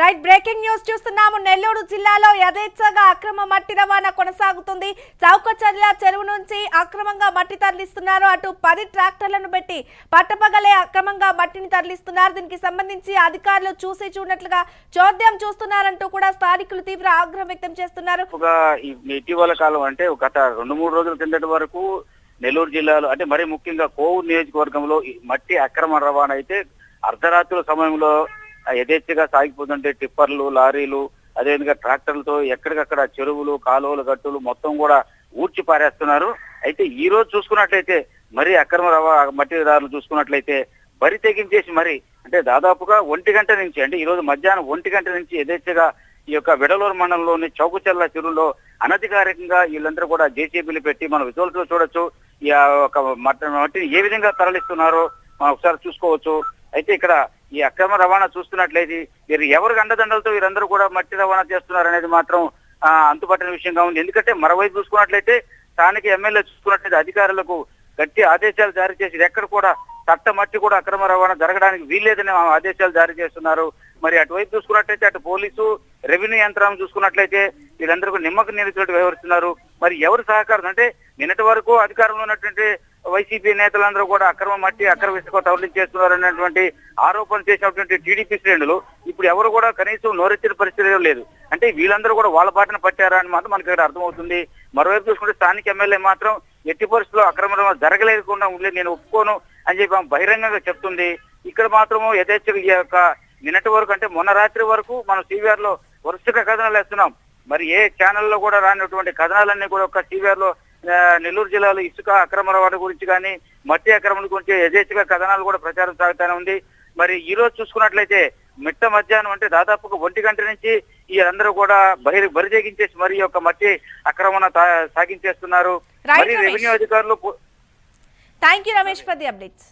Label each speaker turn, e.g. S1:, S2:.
S1: Right breaking news చూస్తున్నాము. నెల్లూరు జిల్లాలో యథేచ్ఛగా అక్రమ మట్టి రవాణా కొనసాగుతుంది. చౌకచర్ల చెరువు నుంచి అక్రమంగా మట్టి తరలిస్తున్నారు. అటు పది ట్రాక్టర్లను పెట్టి పట్టపగలే అక్రమంగా మట్టిని తరలిస్తున్నారు. దీనికి సంబంధించి అధికారులు చూసి చూడనట్లుగా చోద్యం చూస్తున్నారంటూ కూడా స్థానికులు తీవ్ర ఆగ్రహం వ్యక్తం చేస్తున్నారు.
S2: ఒక ఇటీవల కాలం అంటే గత రెండు మూడు రోజుల కిందటి వరకు నెల్లూరు జిల్లాలో అంటే మరి ముఖ్యంగా కోవూరు నియోజకవర్గంలో ఈ మట్టి అక్రమ రవాణా అయితే అర్ధరాత్రుల సమయంలో యథేచ్ఛగా సాగిపోతుంటే టిప్పర్లు లారీలు అదేవిధంగా ట్రాక్టర్లతో ఎక్కడికక్కడ చెరువులు కాలువలు గట్టులు మొత్తం కూడా ఊడ్చి పారేస్తున్నారు. అయితే ఈ రోజు చూసుకున్నట్లయితే మరి అక్రమ రవా మట్టిదారులు చూసుకున్నట్లయితే బరి తెగించేసి మరి అంటే దాదాపుగా ఒంటి గంట నుంచి అంటే ఈ రోజు మధ్యాహ్నం ఒంటి గంట నుంచి యథేచ్ఛగా ఈ యొక్క విడలూరు మండలంలోని చౌకచెల్ల చెరువులో అనధికారికంగా వీళ్ళందరూ కూడా జేసీబీలు పెట్టి మనం విజువల్స్ చూడొచ్చు. ఈ యొక్క ఒక మట్టి మట్టిని ఏ విధంగా తరలిస్తున్నారో మనం ఒకసారి చూసుకోవచ్చు. అయితే ఇక్కడ ఈ అక్రమ రవాణా చూస్తున్నట్లయితే వీరు ఎవరికి అండదండలతో వీరందరూ కూడా మట్టి రవాణా చేస్తున్నారు అనేది మాత్రం ఆ, అంతుపట్టని విషయంగా ఉంది. ఎందుకంటే మరోవైపు చూసుకున్నట్లయితే స్థానిక ఎమ్మెల్యే చూసుకున్నట్లయితే అధికారులకు గట్టి ఆదేశాలు జారీ చేసి ఎక్కడ కూడా చట్ట మట్టి కూడా అక్రమ రవాణా జరగడానికి వీల్లేదని ఆదేశాలు జారీ చేస్తున్నారు. మరి అటువైపు చూసుకున్నట్లయితే అటు పోలీసు రెవెన్యూ యంత్రాంగం చూసుకున్నట్లయితే వీళ్ళందరికీ నిమ్మక నిలిచినట్టు వ్యవహరిస్తున్నారు. మరి ఎవరు సహకారం? అంటే నిన్నటి వరకు అధికారంలో ఉన్నటువంటి వైసీపీ నేతలందరూ కూడా అక్రమ మట్టి అక్రమ ఇసుక తరలించేస్తున్నారు అనేటువంటి ఆరోపణ చేసినటువంటి టీడీపీ శ్రేణులు ఇప్పుడు ఎవరు కూడా కనీసం నోరెత్తిన పరిస్థితి లేదు. అంటే వీళ్ళందరూ కూడా వాళ్ళ బాటన పట్టారా అని మాత్రం మనకి ఇక్కడ అర్థమవుతుంది. మరోవైపు చూసుకుంటే స్థానిక ఎమ్మెల్యే మాత్రం ఎట్టి పరిస్థితుల్లో అక్రమ జరగలేకుండా ఉండలేదు నేను ఒప్పుకోను అని చెప్పి ఆమె బహిరంగంగా చెప్తుంది. ఇక్కడ మాత్రము యథేచ్ఛగా ఈ యొక్క నిన్నటి వరకు అంటే మొన్న రాత్రి వరకు మనం సివిఆర్లో వరుసగా కథనాలు వేస్తున్నాం. మరి ఏ ఛానల్లో కూడా రానటువంటి కథనాలన్నీ కూడా ఒక సివిఆర్లో నెల్లూరు జిల్లాలో ఇసుక అక్రమ రవాణా గురించి కానీ మట్టి అక్రమణ గురించి యథేచ్ఛగా కథనాలు కూడా ప్రచారం సాగుతానే ఉంది. మరి ఈ రోజు చూసుకున్నట్లయితే మిట్ట మధ్యాహ్నం అంటే దాదాపుగా ఒంటి గంట నుంచి ఈ అందరూ కూడా బహిర్ బరితెగించేసి మరి యొక్క మట్టి అక్రమణ సాగించేస్తున్నారు. మరి. రెవెన్యూ అధికారులు
S1: thank you Ramesh for the updates